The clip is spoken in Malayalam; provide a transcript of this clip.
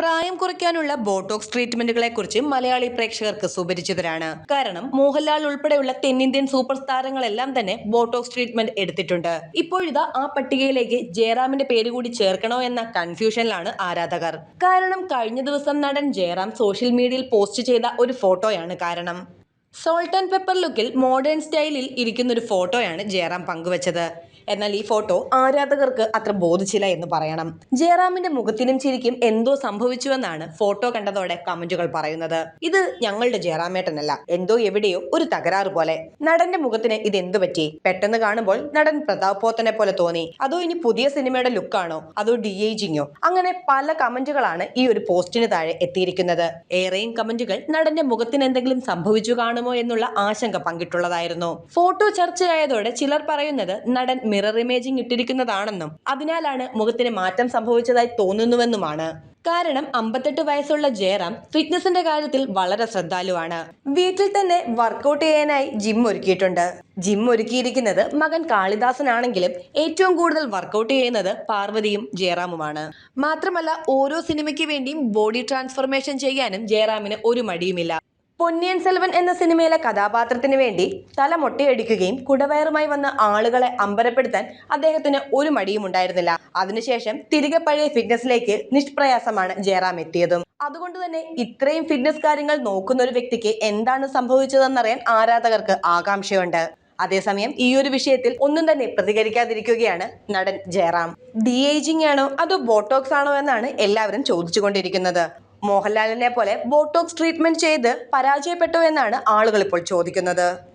പ്രായം കുറയ്ക്കാനുള്ള ബോട്ടോക്സ് ട്രീറ്റ്മെന്റുകളെ കുറിച്ച് മലയാളി പ്രേക്ഷകർക്ക് സുപരിചിതരാണ്. കാരണം മോഹൻലാൽ ഉൾപ്പെടെയുള്ള തെന്നിന്ത്യൻ സൂപ്പർ താരങ്ങളെല്ലാം തന്നെ ബോട്ടോക്സ് ട്രീറ്റ്മെന്റ് എടുത്തിട്ടുണ്ട്. ഇപ്പോഴിതാ ആ പട്ടികയിലേക്ക് ജയറാമിന്റെ പേര് കൂടി ചേർക്കണോ എന്ന കൺഫ്യൂഷനിലാണ് ആരാധകർ. കാരണം കഴിഞ്ഞ ദിവസം നടൻ ജയറാം സോഷ്യൽ മീഡിയയിൽ പോസ്റ്റ് ചെയ്ത ഒരു ഫോട്ടോയാണ് കാരണം. സോൾട്ട് ആൻഡ് പെപ്പർ ലുക്കിൽ മോഡേൺ സ്റ്റൈലിൽ ഇരിക്കുന്ന ഒരു ഫോട്ടോയാണ് ജയറാം പങ്കുവച്ചത്. എന്നാൽ ഈ ഫോട്ടോ ആരാധകർക്ക് അത്ര ബോധിച്ചില്ല എന്ന് പറയണം. ജയറാമിന്റെ മുഖത്തിനും ചിരിക്കും എന്തോ സംഭവിച്ചുവെന്നാണ് ഫോട്ടോ കണ്ടതോടെ കമന്റുകൾ പറയുന്നത്. ഇത് ഞങ്ങളുടെ ജയറാമേട്ടനല്ല എന്തോ എവിടെയോ ഒരു തകരാറ് പോലെ. നടന്റെ മുഖത്തിന് ഇത് എന്തു പറ്റി? പെട്ടെന്ന് കാണുമ്പോൾ നടൻ പ്രതാപ് പോത്തനെ പോലെ തോന്നി. അതോ ഇനി പുതിയ സിനിമയുടെ ലുക്കാണോ അതോ ഡി ഏജിങ്ങോ അങ്ങനെ പല കമന്റുകളാണ് ഈ ഒരു പോസ്റ്റിന് താഴെ എത്തിയിരിക്കുന്നത്. ഏറെയും കമന്റുകൾ നടന്റെ മുഖത്തിന് എന്തെങ്കിലും സംഭവിച്ചു കാണുമോ എന്നുള്ള ആശങ്ക പങ്കിട്ടുള്ളതായിരുന്നു. ഫോട്ടോ ചർച്ചയായതോടെ ചിലർ പറയുന്നത് നടൻ മിറർ ഇമേജിംഗ് ഇട്ടിരിക്കുന്നതാണെന്നും അതിനാലാണ് മുഖത്തിന് മാറ്റം സംഭവിച്ചതായി തോന്നുന്നുവെന്നുമാണ്. കാരണം അമ്പത്തെട്ട് വയസ്സുള്ള ജയറാം ഫിറ്റ്നസിന്റെ കാര്യത്തിൽ വളരെ ശ്രദ്ധാലുവാണ്. വീട്ടിൽ തന്നെ വർക്കൗട്ട് ചെയ്യാനായി ജിം ഒരുക്കിയിട്ടുണ്ട്. ജിം ഒരുക്കിയിരിക്കുന്നത് മകൻ കാളിദാസനാണെങ്കിലും ഏറ്റവും കൂടുതൽ വർക്കൗട്ട് ചെയ്യുന്നത് പാർവതിയും ജയറാമുമാണ്. മാത്രമല്ല ഓരോ സിനിമയ്ക്ക് വേണ്ടിയും ബോഡി ട്രാൻസ്ഫോർമേഷൻ ചെയ്യാനും ജയറാമിന് ഒരു മടിയുമില്ല. പൊന്നിയൻ സെൽവൻ എന്ന സിനിമയിലെ കഥാപാത്രത്തിന് വേണ്ടി തല മൊട്ടയടിക്കുകയും കുടവയറുമായി വന്ന ആളുകളെ അമ്പരപ്പെടുത്താൻ അദ്ദേഹത്തിന് ഒരു മടിയും ഉണ്ടായിരുന്നില്ല. അതിനുശേഷം തിരികെ പഴയ ഫിറ്റ്നസിലേക്ക് നിഷ്പ്രയാസമാണ് ജയറാം എത്തിയതും. അതുകൊണ്ട് തന്നെ ഇത്രയും ഫിറ്റ്നസ് കാര്യങ്ങൾ നോക്കുന്ന ഒരു വ്യക്തിക്ക് എന്താണ് സംഭവിച്ചതെന്നറിയാൻ ആരാധകർക്ക് ആകാംക്ഷയുണ്ട്. അതേസമയം ഈ ഒരു വിഷയത്തിൽ ഒന്നും തന്നെ പ്രതികരിക്കാതിരിക്കുകയാണ് നടൻ ജയറാം. ഡി ആണോ അതോ ബോട്ടോക്സ് ആണോ എന്നാണ് എല്ലാവരും ചോദിച്ചുകൊണ്ടിരിക്കുന്നത്. മോഹൻലാലിനെ പോലെ ബോട്ടോക്സ് ട്രീറ്റ്മെന്റ് ചെയ്ത് പരാജയപ്പെട്ടോ എന്നാണ് ആളുകൾ ഇപ്പോൾ ചോദിക്കുന്നത്.